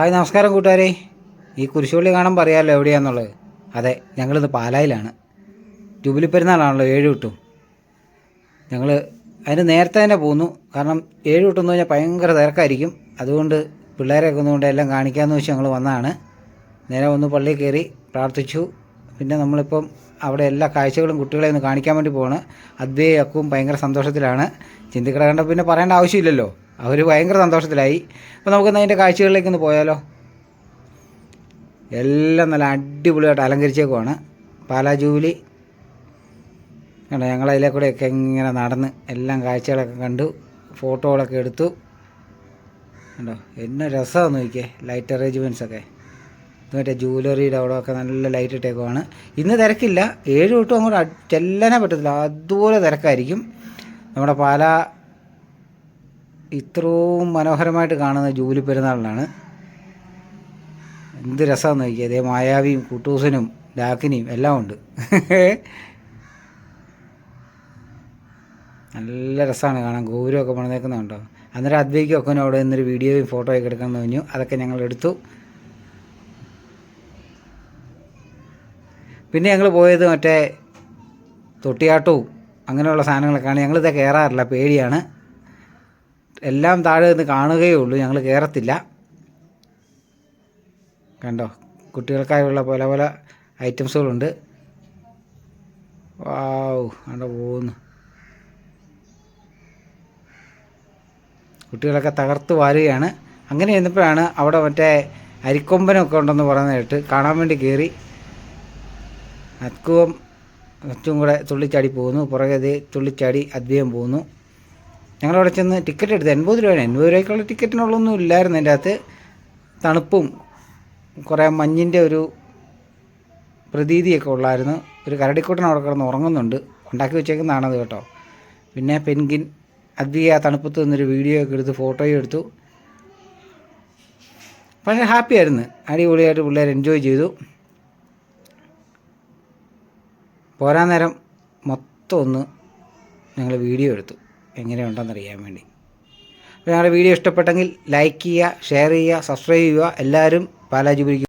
Hi നമസ്കാരം കൂട്ടുകാരെ. ഈ കുരിശുപള്ളി കാണാൻ പറയാമല്ലോ എവിടെയാണെന്നുള്ളത് അതെ ഞങ്ങളിത് പാലായിലാണ്. ജൂബിലി പെരുന്നാളാണല്ലോ ഏഴ് കിട്ടും ഞങ്ങൾ അതിന് നേരത്തെ തന്നെ പോന്നു. കാരണം ഏഴ് വിട്ടെന്ന് പറഞ്ഞാൽ ഭയങ്കര തിരക്കായിരിക്കും. അതുകൊണ്ട് പിള്ളേരെയൊക്കെ ഒന്നുകൊണ്ട് എല്ലാം കാണിക്കാമെന്ന് വെച്ച് ഞങ്ങൾ വന്നതാണ്. നേരെ ഒന്ന് പള്ളിയിൽ കയറി പ്രാർത്ഥിച്ചു. പിന്നെ നമ്മളിപ്പം അവിടെ എല്ലാ കാഴ്ചകളും കുട്ടികളെ ഒന്ന് കാണിക്കാൻ വേണ്ടി പോവാണ്. അദ്വൈ അക്കും ഭയങ്കര സന്തോഷത്തിലാണ്. ചിന്തിക്കട കണ്ട പിന്നെ പറയേണ്ട ആവശ്യമില്ലല്ലോ. അവർ ഭയങ്കര സന്തോഷത്തിലായി. അപ്പോൾ നമുക്കൊന്ന് അതിന്റെ കാഴ്ചകളിലേക്ക് ഒന്ന് പോയാലോ? എല്ലാം നല്ല അടിപൊളിയായിട്ട് അലങ്കരിച്ചേക്കുവാണ്. പാലാ ജൂബിലി കണ്ടോ ഞങ്ങളതിലെ കൂടെയൊക്കെ ഇങ്ങനെ നടന്ന് എല്ലാം കാഴ്ചകളൊക്കെ കണ്ടു. ഫോട്ടോകളൊക്കെ എടുത്തു. കണ്ടോ എന്നെ രസമാണ് നോക്കിയേ ലൈറ്റ് അറേഞ്ച്മെന്റ്സ് ഒക്കെ. മറ്റേ ജൂവലറിയുടെ അവിടെ ഒക്കെ നല്ല ലൈറ്റ് ഇട്ടേക്കുവാണ്. ഇന്ന് തിരക്കില്ല. ഏഴ് തൊട്ടും അങ്ങോട്ട് ചെല്ലാനേ പറ്റത്തില്ല. അതുപോലെ തിരക്കായിരിക്കും. നമ്മുടെ പാല ഇത്രയും മനോഹരമായിട്ട് കാണുന്ന ജൂലി പെരുന്നാളിനാണ്. എന്ത് രസമാണെന്ന് നോക്കിയേ. അതേ മായാവിയും കുട്ടൂസനും ഡാക്കിനിയും എല്ലാം ഉണ്ട്. നല്ല രസമാണ് കാണാൻ. ഗൗരവമൊക്കെ പണിതേക്കുന്നുണ്ടോ അന്നേരം അദ്വൈക്കൊക്കെ അവിടെ നിന്നൊരു വീഡിയോയും ഫോട്ടോയൊക്കെ എടുക്കാൻ തോന്നി അതൊക്കെ ഞങ്ങൾ എടുത്തു. പിന്നെ ഞങ്ങൾ പോയത് മറ്റേ തൊട്ടിയാട്ടവും അങ്ങനെയുള്ള സാധനങ്ങളൊക്കെയാണ്. ഞങ്ങളിത് കയറാറില്ല. പേടിയാണ്. എല്ലാം താഴെ നിന്ന് കാണുകയേ ഉള്ളൂ ഞങ്ങൾ കയറത്തില്ല കണ്ടോ കുട്ടികൾക്കായുള്ള പല പല ഐറ്റംസുകളുണ്ട്. വാവ് അവിടെ പോകുന്നു. കുട്ടികളൊക്കെ തകർത്ത് വാരുകയാണ്. അങ്ങനെ ചെന്നപ്പോഴാണ് അവിടെ മറ്റേ അരിക്കൊമ്പനൊക്കെ ഉണ്ടെന്ന് പറയുന്നതായിട്ട് കാണാൻ വേണ്ടി കയറി അത്കുവം അച്ചും കൂടെ തുള്ളിച്ചാടി പോകുന്നു. പുറകെ തുള്ളിച്ചാടി അദ്വൈതം പോകുന്നു. ഞങ്ങളവിടെ ചെന്ന് ടിക്കറ്റ് എടുത്ത് എൺപത് രൂപയാണ്. എൺപത് രൂപയ്ക്കുള്ള ടിക്കറ്റിനുള്ളൊന്നും ഇല്ലായിരുന്നു. എന്റെ അകത്ത് തണുപ്പും കുറേ മഞ്ഞിന്റെ ഒരു പ്രതീതിയൊക്കെ ഉള്ളായിരുന്നു. ഒരു കരടിക്കൂട്ടൻ അവിടെ കിടന്ന് ഉറങ്ങുന്നുണ്ട്. ഉണ്ടാക്കി വെച്ചേക്കുന്നതാണത് കേട്ടോ. പിന്നെ പെൻഗിൻ ആ തണുപ്പത്ത് നിന്നൊരു വീഡിയോ ഒക്കെ എടുത്ത് ഫോട്ടോയും എടുത്തു. പക്ഷേ ഹാപ്പി ആയിരുന്നു. അടിപൊളിയായിട്ട് പിള്ളേർ എൻജോയ് ചെയ്തു. പോരാ നേരം മൊത്തം ഒന്ന് ഞങ്ങൾ വീഡിയോ എടുത്തു. എങ്ങനെയുണ്ടെന്ന് അറിയാൻ വേണ്ടി. അപ്പോൾ ഞങ്ങളുടെ വീഡിയോ ഇഷ്ടപ്പെട്ടെങ്കിൽ ലൈക്ക് ചെയ്യുക ഷെയർ ചെയ്യുക സബ്സ്ക്രൈബ് ചെയ്യുക. എല്ലാവരും പാലാജി